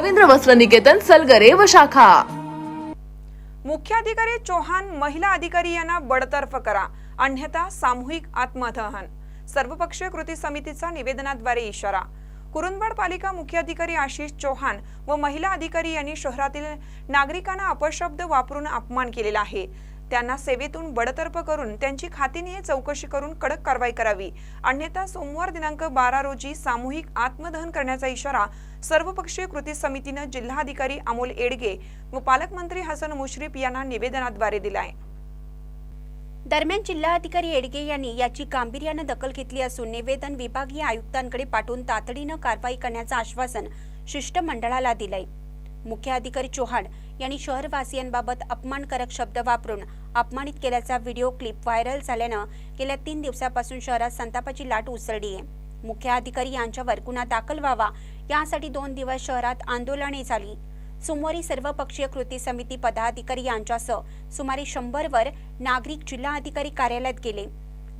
रवींद्र वस्त्र निकेतन सलगरे व शाखा. मुख्याधिकारी चौहान महिला अधिकारी यांना बडतर्फ करा. अन्यथा सामूहिक आत्मदहन. सर्वपक्षीय कृती समितीचा निवेदनाद्वारे इशारा. कुरुंदवाड पालिका मुख्याधिकारी आशिष चौहान व महिला अधिकारी यांनी शहरातील नागरिकांना अपशब्द वापरून अपमान केलेला आहे. त्यांना सेवेतून बडतर्फ करून त्यांची खातीने चौकशी करून कडक कारवाई करावी. अन्यथा सोमवार दिनांक बारा रोजी सामूहिक आत्मदहन करण्याचा इशारा सर्वपक्षीय कृती समितीनं जिल्हाधिकारी अमोल एडगे व पालकमंत्री हसन मुश्रीफ यांना निवेदनाद्वारे दिलाय. दरम्यान जिल्हाधिकारी येडगे यांनी याची गांभीर्यानं दखल घेतली असून निवेदन विभागीय आयुक्तांकडे पाठवून तातडीनं कारवाई करण्याचं आश्वासन शिष्टमंडळाला दिलंय. मुख्य अधिकारी चौहान यांनी शहरवासियांबाबत अपमानकारक शब्द वापरून अपमानित केल्याचा व्हिडिओ क्लिप व्हायरल झाल्यानं गेल्या तीन दिवसापासून शहरात संतापाची लाट उसळली आहे. मुख्य अधिकारी यांच्यावर गुन्हा दाखल व्हावा यासाठी दोन दिवस शहरात आंदोलने झाली. सोमवारी सर्वपक्षीय कृती समिती पदाधिकारी यांच्यासह सुमारे शंभर वर नागरिक जिल्हाधिकारी कार्यालयात गेले.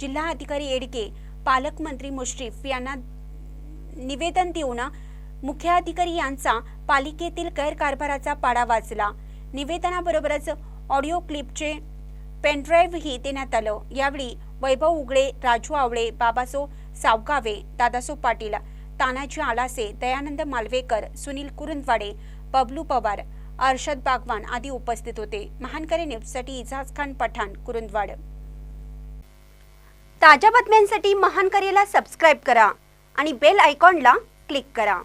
जिल्हा अधिकारी एडके पालकमंत्री मुश्रीफ यांना निवेदन देऊन मुख्याधिकारी यांचा पालिकेतील गैरकारभाराचा पाडा वाचला. निवेदनाबरोबरच ऑडिओ क्लिपचे पेनड्राईव्हही देण्यात आलं. यावेळी वैभव उगळे राजू आवळे बाबासो सावगावे दादासो पाटील तानाजी आलासे दयानंद मालवेकर सुनील कुरुंदवाडे बबलू पवार अर्षद बागवान आदी उपस्थित होते. महानकरी न्यूजसाठी इजाज खान पठाण कुरुंदवाड. ताज्या बातम्यांसाठी महानकरेला सबस्क्राईब करा आणि बेल आयकॉनला क्लिक करा.